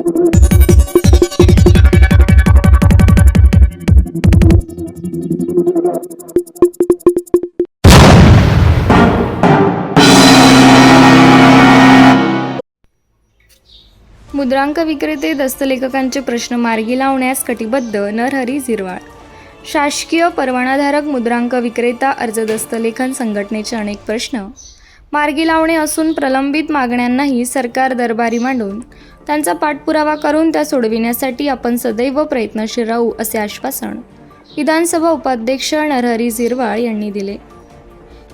मुद्रांक विक्रेते दस्तलेखकांचे प्रश्न मार्गी लावण्यास कटिबद्ध नरहरी झिरवाळ. शासकीय परवानाधारक मुद्रांक विक्रेता अर्ज दस्तलेखन संघटनेचे अनेक प्रश्न. मार्गी लावणे असून प्रलंबित मागण्यांनाही सरकार दरबारी मांडून त्यांचा पाठपुरावा करून त्या सोडविण्यासाठी आपण सदैव प्रयत्नशील राहू असे आश्वासन विधानसभा उपाध्यक्ष नरहरी झिरवाळ यांनी दिले.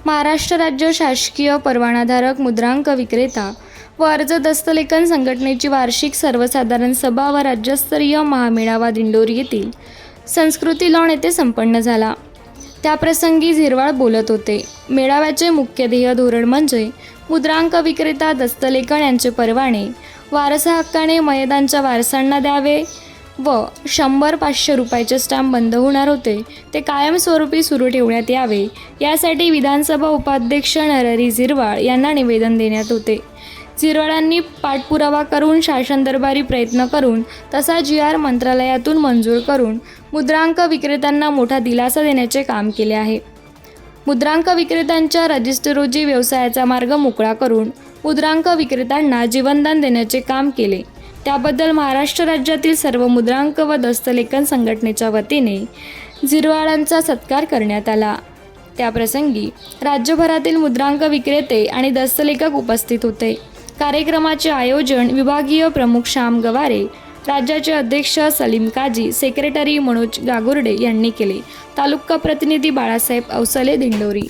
महाराष्ट्र राज्य शासकीय परवानाधारक मुद्रांक विक्रेता व अर्ज दस्तलेखन संघटनेची वार्षिक सर्वसाधारण सभा व राज्यस्तरीय महामेळावा दिंडोरी येथील संस्कृती लॉन येथे संपन्न झाला. त्याप्रसंगी झिरवाळ बोलत होते मेळाव्याचे मुख्य ध्येय धोरण म्हणजे मुद्रांक विक्रेता दस्तलेखन यांचे परवाने वारसा हक्काने मयदांच्या वारसांना द्यावे व शंभर पाचशे रुपयाचे स्टॅम्प बंद होणार होते ते कायमस्वरूपी सुरू ठेवण्यात यावे. यासाठी विधानसभा उपाध्यक्ष नरहरी झिरवाळ यांना निवेदन देण्यात होते. झिरवाळांनी पाठपुरावा करून शासन दरबारी प्रयत्न करून तसा जी आर मंत्रालयातून मंजूर करून मुद्रांक विक्रेत्यांना मोठा दिलासा देण्याचे काम केले आहे. मुद्रांक विक्रेत्यांच्या रजिस्टर रोजी व्यवसायाचा मार्ग मोकळा करून मुद्रांक विक्रेत्यांना जीवनदान देण्याचे काम केले. त्याबद्दल महाराष्ट्र राज्यातील सर्व मुद्रांक व दस्तलेखन संघटनेच्या वतीने झिरवाळांचा सत्कार करण्यात आला. त्याप्रसंगी राज्यभरातील मुद्रांक विक्रेते आणि दस्तलेखक उपस्थित होते. कार्यक्रमाचे आयोजन विभागीय प्रमुख श्याम गवारे राज्याचे अध्यक्ष सलीम काजी सेक्रेटरी मनोज गागुर्डे यांनी केले. तालुका प्रतिनिधी बाळासाहेब अवसले दिंडोरी.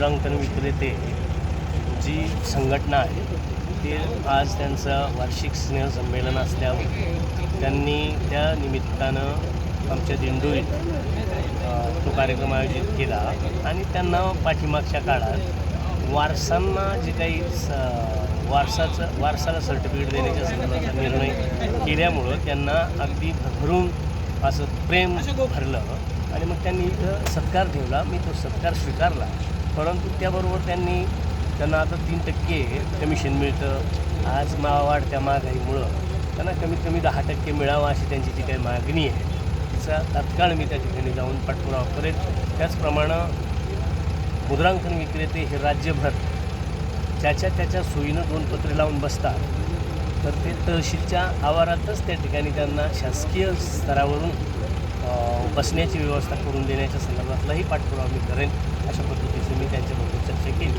मुद्रांकन विक्रेते जी संघटना आहे ते आज त्यांचं वार्षिक स्नेह संमेलन असल्यावर त्यांनी त्या निमित्तानं आमच्या दिंडोरीत तो कार्यक्रम आयोजित केला आणि त्यांना पाठीमागच्या काळात वारसांना जे काही स- वारसाचं वारसाला सर्टिफिकेट देण्याच्या संदर्भाचा निर्णय केल्यामुळं त्यांना अगदी भरभरून असं प्रेम भरलं आणि मग त्यांनी इथं सत्कार ठेवला. मी तो सत्कार स्वीकारला. परंतु त्याबरोबर त्यांनी त्यांना आता तीन टक्के कमिशन मिळतं. आज मा वाढत्या महागाईमुळं त्यांना कमीत कमी दहा टक्के मिळावं अशी त्यांची जी काही मागणी आहे तिचा तात्काळ मी त्या ठिकाणी जाऊन पाठपुरावा करेन. त्याचप्रमाणे मुद्रांकन विक्रेते हे राज्यभर ज्याच्या त्याच्या सोयीनं दोन पत्रे लावून बसतात तर ते तहसीलच्या आवारातच त्या ठिकाणी त्यांना शासकीय स्तरावरून बसण्याची व्यवस्था करून देण्याच्या संदर्भातलाही पाठपुरावा मी करेन. अशा पद्धतीची मी त्यांच्याबरोबर चर्चा केली.